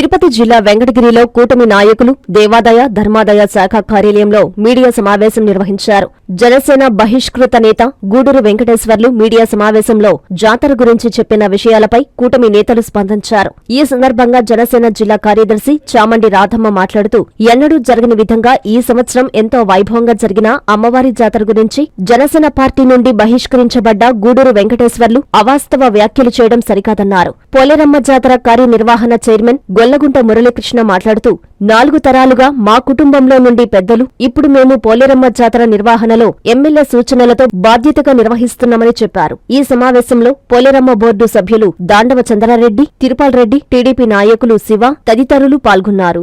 తిరుపతి జిల్లా వెంకటగిరిలో కూటమి నాయకులు దేవాదాయ ధర్మాదాయ శాఖ కార్యాలయంలో మీడియా సమావేశం నిర్వహించారు. జనసేన బహిష్కృత నేత గూడూరు వెంకటేశ్వర్లు మీడియా సమావేశంలో జాతర గురించి చెప్పిన విషయాలపై కూటమి నేతలు స్పందించారు. ఈ సందర్భంగా జనసేన జిల్లా కార్యదర్శి చామండి రాధమ్మ మాట్లాడుతూ ఎన్నడూ జరగని విధంగా ఈ సంవత్సరం ఎంతో వైభవంగా జరిగిన అమ్మవారి జాతర గురించి జనసేన పార్టీ నుండి బహిష్కరించబడ్డ గూడూరు వెంకటేశ్వర్లు అవాస్తవ వ్యాఖ్యలు చేయడం సరికాదన్నారు. పోలేరమ్మ జాతర కార్యనిర్వహణ చైర్మన్ గొల్లగుంట మురళీకృష్ణ మాట్లాడుతూ నాలుగు తరాలుగా మా కుటుంబంలో నుండి పెద్దలు ఇప్పుడు మేము పోలేరమ్మ జాతర నిర్వహణలో ఎమ్మెల్యే సూచనలతో బాధ్యతగా నిర్వహిస్తున్నామని చెప్పారు. ఈ సమావేశంలో పోలేరమ్మ బోర్డు సభ్యులు దాండవ చంద్రారెడ్డి తిరుపాల్ రెడ్డి టీడీపీ నాయకులు శివ తదితరులు పాల్గొన్నారు.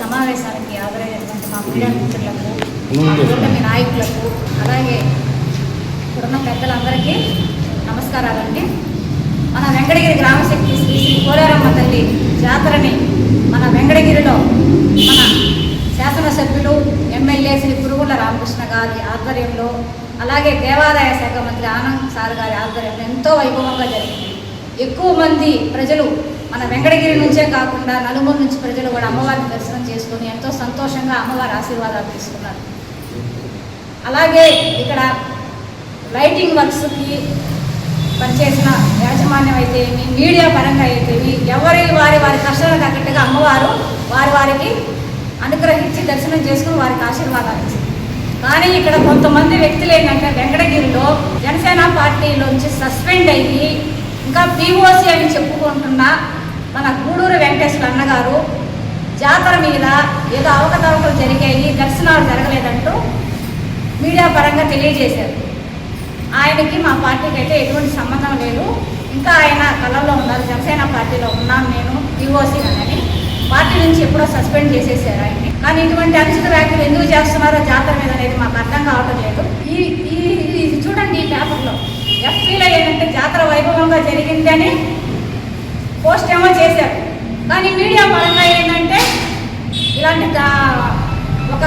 సమావేశానికి నాయకులకు అలాగే ఇక్కడున్న పెద్దలందరికీ నమస్కారాలండి. మన వెంకటగిరి గ్రామశక్తి శ్రీ శ్రీ కోలారమ్మ తల్లి జాతరని మన వెంకటగిరిలో మన శాసనసభ్యులు ఎమ్మెల్యే శ్రీ పురుగుల రామకృష్ణ గారి ఆధ్వర్యంలో అలాగే దేవాదాయ శాఖ మంత్రి ఆనంద్ సార్ గారి ఆధ్వర్యంలో ఎంతో వైభవంగా జరిగింది. ఎక్కువ మంది ప్రజలు మన వెంకటగిరి నుంచే కాకుండా నలుగురు నుంచి ప్రజలు కూడా అమ్మవారిని దర్శనం చేసుకొని ఎంతో సంతోషంగా అమ్మవారి ఆశీర్వాదాలు తీసుకున్నారు. అలాగే ఇక్కడ లైటింగ్ వర్క్స్కి పనిచేసిన యాజమాన్యం అయితే మీడియా పరంగా అయితే ఎవరి వారి వారి కష్టాలకు తగ్గట్టుగా అమ్మవారు వారి వారికి అనుగ్రహించి దర్శనం చేసుకుని వారికి ఆశీర్వాదాలు ఇచ్చింది. కానీ ఇక్కడ కొంతమంది వ్యక్తులు ఏంటంటే వెంకటగిరిలో జనసేన పార్టీలోంచి సస్పెండ్ అయ్యి ఇంకా పీఓసీ అని చెప్పుకుంటున్న మన గూడూరు వెంకటేశ్వర అన్నగారు జాతర మీద ఏదో అవకతవకలు జరిగాయి దర్శనాలు జరగలేదంటూ మీడియా పరంగా తెలియజేశారు. ఆయనకి మా పార్టీకి అయితే ఎటువంటి సంబంధం లేదు. ఇంకా ఆయన కళలో ఉన్నారు జనసేన పార్టీలో ఉన్నాను నేను డివోసీ అని. పార్టీ నుంచి ఎప్పుడో సస్పెండ్ చేసేసారు ఆయన్ని. కానీ ఇటువంటి అనుచిత వ్యాఖ్యలు ఎందుకు చేస్తున్నారో జాతర మీద అనేది మాకు అర్థం కావటం లేదు. ఈ ఈ ఇది చూడండి ఈ పేపర్లో. ఎఫ్పీలో ఏంటంటే జాతర వైభవంగా జరిగిందని పోస్ట్ ఏమో చేశారు. కానీ మీడియా పరంగా ఏంటంటే ఇలాంటి ఒక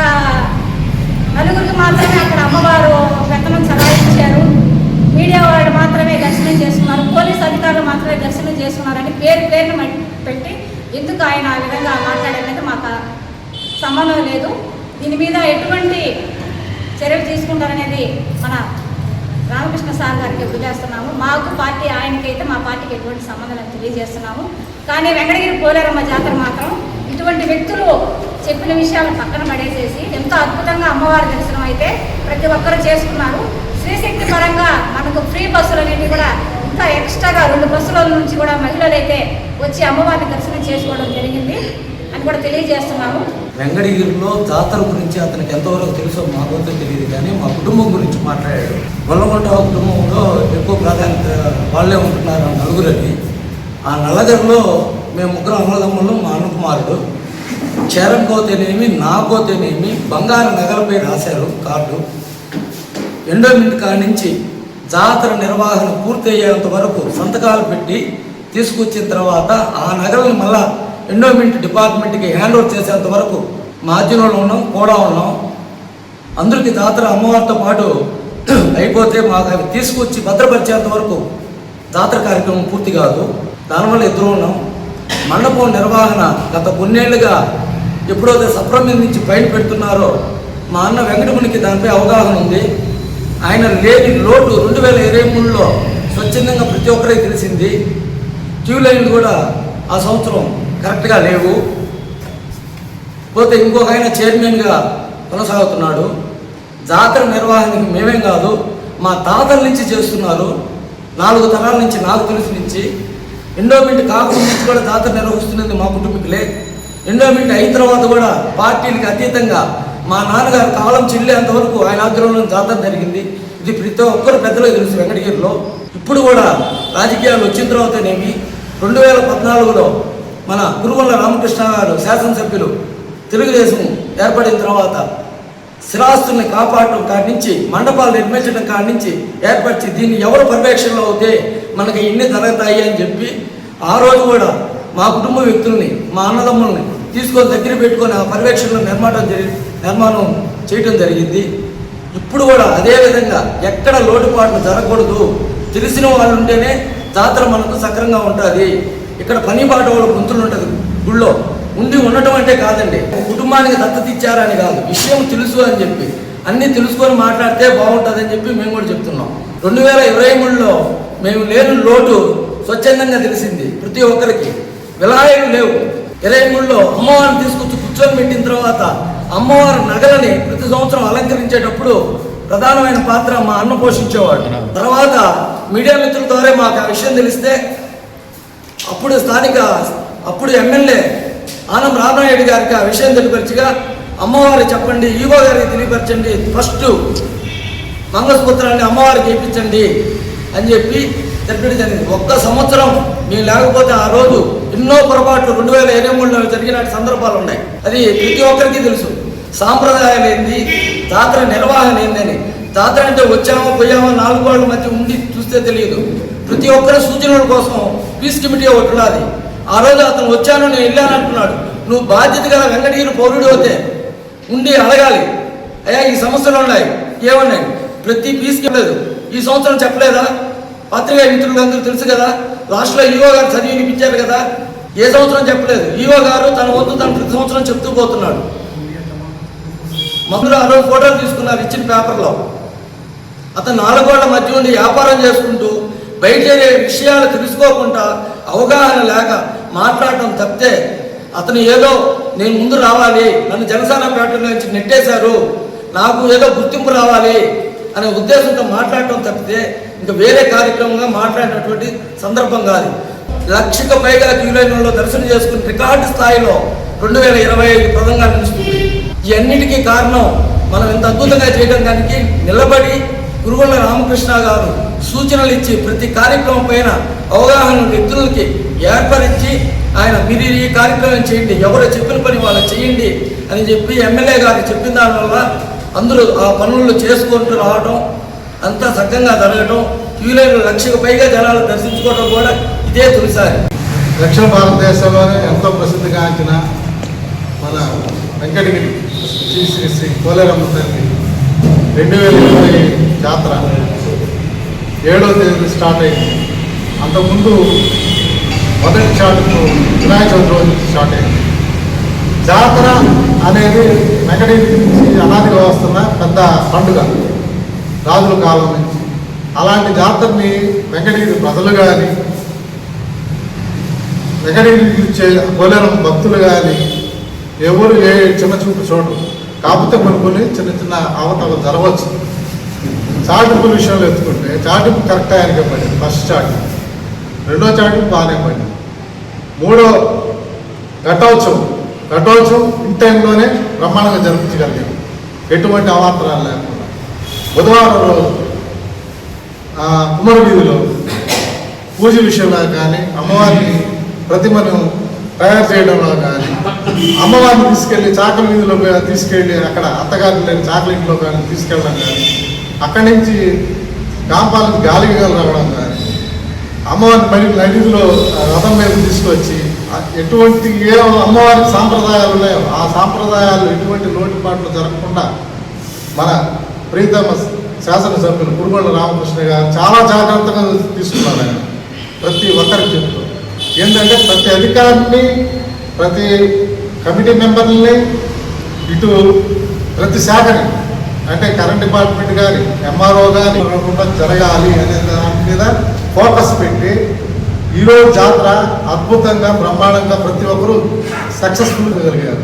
నలుగురికి మాత్రమే అక్కడ అమ్మవారు పెత్తనం చలాయించారు మీడియా వాళ్ళు మాత్రమే దర్శనం చేసుకున్నారు పోలీస్ అధికారులు మాత్రమే దర్శనం చేసుకున్నారని పేరు పేరును పెట్టి ఎందుకు ఆయన ఆ విధంగా మాట్లాడనేది మాకు సంబంధం లేదు. దీని మీద ఎటువంటి చర్యలు తీసుకుంటారనేది మన రామకృష్ణ సార్ గారికి వదిలేస్తున్నాము మాకు పార్టీ ఆయనకైతే మా పార్టీకి ఎటువంటి సంబంధం తెలియజేస్తున్నాము. కానీ వెంకటగిరి పోలేరమ్మ జాతర మాత్రం ఇటువంటి వ్యక్తులు చెప్పిన విషయాలను పక్కన పడేసేసి ఎంతో అద్భుతంగా అమ్మవారి దర్శనం అయితే ప్రతి ఒక్కరు చేసుకున్నారు. శ్రీశక్తి పరంగా మనకు ఫ్రీ బస్సులు అనేవి కూడా ఇంకా ఎక్స్ట్రాగా రెండు బస్సుల నుంచి కూడా మహిళలు అయితే వచ్చి అమ్మవారిని దర్శనం చేసుకోవడం జరిగింది అని కూడా తెలియజేస్తున్నాము. వెంగడగిరిలో జాతర గురించి అతనికి ఎంతవరకు తెలుసో మాకు తెలియదు కానీ మా కుటుంబం గురించి మాట్లాడాడు. గొల్లగొండ కుటుంబంలో ఎక్కువ ప్రాధాన్యత వాళ్ళే ఉంటున్నారు ఆ నలుగురని ఆ నల్లగరిలో మేము ముగ్గురు అన్నదమ్ములు మా అన్నకుమారుడు. చరణ్కోతేనేమి నాకోతేనేమి బంగారు నగలపై రాశారు కార్డు. ఎండోమెంట్ కాడి నుంచి జాతర నిర్వహణ పూర్తయ్యేంత వరకు సంతకాలు పెట్టి తీసుకొచ్చిన తర్వాత ఆ నగలను మళ్ళా ఎండోమెంట్ డిపార్ట్మెంట్కి హ్యాండ్ ఓవర్ చేసేంత వరకు మాధ్యమంలో ఉన్నాం కూడా ఉన్నాం. అందరికీ జాతర అమ్మవారితో పాటు అయిపోతే మాకు అవి తీసుకొచ్చి భద్రపరిచేంత వరకు జాతర కార్యక్రమం పూర్తి కాదు. దానివల్ల ఇద్దరు ఉన్నాం. మండపం నిర్వహణ గత కొన్నేళ్ళుగా ఎప్పుడైతే సప్రం నుంచి బయట పెడుతున్నారో మా అన్న వెంకటమునికి దానిపై అవగాహన ఉంది. ఆయన లేని లోటు రెండు వేల ఇరవై మూడులో స్వచ్ఛందంగా ప్రతి ఒక్కరికి తెలిసింది. క్యూ లైన్లు కూడా ఆ సంవత్సరం కరెక్ట్గా లేవు. పోతే ఇంకొక ఆయన చైర్మన్గా కొనసాగుతున్నాడు. జాతర నిర్వహణకి మేమేం కాదు మా తాతల నుంచి చేస్తున్నారు. నాలుగు తరాల నుంచి నాకు తెలిసి నుంచి. ఎండోమెంట్ కాకుండా నుంచి కూడా జాతర నిర్వహిస్తున్నది మా కుటుంబీకులే. ఎండోమెంట్ అయిన తర్వాత కూడా పార్టీలకు అతీతంగా మా నాన్నగారు కాలం చెల్లేంత వరకు ఆయన ఆగ్రహంలో జాతర జరిగింది. ఇది ప్రతి ఒక్కరు పెద్దలకు తెలుసు వెంకటగిరిలో. ఇప్పుడు కూడా రాజకీయాలు వచ్చిన తర్వాతనేమి రెండు వేల పద్నాలుగులో మన గురువల్ల రామకృష్ణ గారు శాసనసభ్యులు తెలుగుదేశం ఏర్పడిన తర్వాత స్థిరాస్తుల్ని కాపాడటం కాడి నుంచి మండపాలు నిర్మించడం కాడి నుంచి ఏర్పరిచి దీన్ని ఎవరు పర్యవేక్షణలో అవుతే మనకి ఇన్ని జరుగుతాయి అని చెప్పి ఆ రోజు కూడా మా కుటుంబ వ్యక్తుల్ని మా అన్నదమ్ముల్ని తీసుకొని దగ్గర పెట్టుకొని ఆ పర్యవేక్షణలో నిర్మాణం జరిగింది. నిర్మాణం చేయటం జరిగింది. ఇప్పుడు కూడా అదే విధంగా ఎక్కడ లోటుపాట్లు జరగకూడదు. తెలిసిన వాళ్ళు ఉంటేనే జాతర మనకు సక్రంగా ఉంటుంది. ఇక్కడ పని పాట వాళ్ళ గుంతులు ఉంటుంది. గుళ్ళో ఉండి ఉండటం అంటే కాదండి. కుటుంబానికి దత్తత ఇచ్చారని కాదు. విషయం తెలుసు అని చెప్పి అన్నీ తెలుసుకొని మాట్లాడితే బాగుంటుందని చెప్పి మేము కూడా చెప్తున్నాం. రెండు వేల ఇరవై మూడులో మేము లేని లోటు స్వచ్ఛందంగా తెలిసింది ప్రతి ఒక్కరికి. విలాయలు లేవు. ఇరవై మూడులో అమ్మవారిని తీసుకొచ్చి కూర్చొని పెట్టిన తర్వాత అమ్మవారి నగలని ప్రతి సంవత్సరం అలంకరించేటప్పుడు ప్రధానమైన పాత్ర మా అన్న పోషించేవాడు. తర్వాత మీడియా మిత్రుల ద్వారా మాకు ఆ విషయం తెలిస్తే అప్పుడు స్థానిక అప్పుడు ఎమ్మెల్యే ఆనం రామనాయుడు గారికి ఆ విషయం తెలియపరచగా అమ్మవారు చెప్పండి ఈవో గారికి తెలియపరచండి ఫస్ట్ మంగళసూత్రాన్ని అమ్మవారికి ఇప్పించండి అని చెప్పి చెప్పడం జరిగింది. ఒక్క సంవత్సరం మేము లేకపోతే ఆ రోజు ఎన్నో పొరపాట్లు రెండు వేల ఇరవై మూడులో జరిగిన సందర్భాలు ఉన్నాయి. అది ప్రతి ఒక్కరికి తెలుసు. సాంప్రదాయాలు ఏంది? జాతర నిర్వహణ ఏందని. జాతర అంటే వచ్చామో పోయామో నాలుగు వాళ్ళ మధ్య ఉండి చూస్తే తెలియదు. ప్రతి ఒక్కరి సూచనల కోసం పీస్ కమిటీ ఒకటి ఉన్నది ఆ రోజు అతను వచ్చాను నేను వెళ్ళాను అంటున్నాడు. నువ్వు బాధ్యత గల వెంకటగిరి పౌరుడు అవుతే ఉండి అడగాలి. అయ్యా ఈ సమస్యలు ఉన్నాయి. ఏమన్నాయి? ప్రతి పీస్కి లేదు. ఈ సంవత్సరం చెప్పలేదా? పత్రికా మిత్రులందరూ తెలుసు కదా లాస్ట్లో ఈవో గారు చదివి వినిపించారు కదా ఏ సంవత్సరం చెప్పలేదు. ఈవో గారు తన వద్దు తను ప్రతి సంవత్సరం చెప్తూ పోతున్నాడు. మందులు ఆ రోజు ఫోటోలు తీసుకున్నారు ఇచ్చిన పేపర్లో. అతను నాలుగోళ్ళ మధ్య ఉండి వ్యాపారం చేసుకుంటూ బయట విషయాలు తెలుసుకోకుండా అవగాహన లేక మాట్లాడటం తప్పితే అతను ఏదో నేను ముందు రావాలి నన్ను జనసేన పేట నుంచి నెట్టేశారు నాకు ఏదో గుర్తింపు రావాలి అనే ఉద్దేశంతో మాట్లాడటం తప్పితే ఇంకా వేరే కార్యక్రమంగా మాట్లాడినటువంటి సందర్భం కాదు. లక్షకు పైగా క్యూ దర్శనం చేసుకుని రికార్డు స్థాయిలో రెండు వేల ఇరవై ఐదు ప్రదంగా నిలుస్తుంది. ఇవన్నిటికీ కారణం మనం ఇంత అద్భుతంగా చేయడం దానికి నిలబడి గురువుల రామకృష్ణ గారు సూచనలు ఇచ్చి ప్రతి కార్యక్రమం పైన అవగాహన వ్యక్తులకి ఏర్పరిచి ఆయన మీరు ఈ కార్యక్రమం చేయండి ఎవరు చెప్పిన పని వాళ్ళు చేయండి అని చెప్పి ఎమ్మెల్యే గారు చెప్పిన దానివల్ల అందరూ ఆ పనులు చేసుకుంటూ రావడం అంతా సక్కంగా జరగడం క్యూలైన్లు లక్షకు పైగా జనాలు దర్శించుకోవడం కూడా ఇదే తొలిసారి. దక్షిణ భారతదేశంలోనే ఎంతో ప్రసిద్ధిగాంచిన మన వెంకటగిరి శ్రీ శ్రీ శ్రీ కోలేరమ్మ తల్లి రెండు వేల ఇరవై జాతర ఏడో తేదీ స్టార్ట్ అయింది. అంతకుముందు మొదటి షాట్ వినాయక చవితి రోజు స్టార్ట్ అయింది. జాతర అనేది మెకడి నుంచి అనాదిగా వస్తున్న పెద్ద పండుగ రాజుల కాలం నుంచి. అలాంటి జాతరని వెంకటగిరి ప్రజలు కానీ వెంకటగిరికి ఇచ్చే కోలేరం భక్తులు కానీ ఎవరు ఏ చిన్న చూపు చూడరు. కాకపోతే కొన్ని కొన్ని చిన్న చిన్న అవతలు జరగవచ్చు. చాటింపుల విషయంలో ఎత్తుకుంటే చాటింపు కరెక్ట్ ఆయనకే పడింది. ఫస్ట్ చాటింపు. రెండో చాటింపు బాగానే పడింది. మూడో ఘటోత్సవం. ఘటోత్సవం ఇన్ టైంలోనే బ్రహ్మాండంగా జరిపించగలిగాం. ఎటువంటి అవాంతరాలు లేకుండా. బుధవారం రోజు ఆ, వీధిలో పూజ విషయంలో కానీ అమ్మవారిని ప్రతిమను తయారు చేయడంలో కానీ అమ్మవారిని తీసుకెళ్ళి చాకల వీధిలో తీసుకెళ్ళి అక్కడ అత్తగారి లేని చాకల ఇంట్లో కానీ తీసుకెళ్ళడం కానీ అక్కడి నుంచి కాంపాలకు గాలికి రావడం కానీ అమ్మవారిని మరి నదిలో రథం మీద తీసుకొచ్చి ఎటువంటి ఏ అమ్మవారికి సాంప్రదాయాలు ఉన్నాయో ఆ సాంప్రదాయాలు ఎటువంటి లోటుపాట్లు జరగకుండా మన ప్రీతమ శాసనసభ్యులు కురుగొండ రామకృష్ణ గారు చాలా జాగ్రత్తగా తీసుకున్నారు ఆయన. ప్రతి ఒక్కరికి చెప్తూ ఏంటంటే ప్రతి అధికారిని ప్రతి కమిటీ మెంబర్ని ఇటు ప్రతి శాఖని అంటే కరెంట్ డిపార్ట్మెంట్ కానీ ఎంఆర్ఓ కానీ ఇవ్వకుండా జరగాలి అనే దాని మీద ఫోకస్ పెట్టి ఈరోజు జాతర అద్భుతంగా బ్రహ్మాండంగా ప్రతి ఒక్కరూ సక్సెస్ఫుల్గా కలిగారు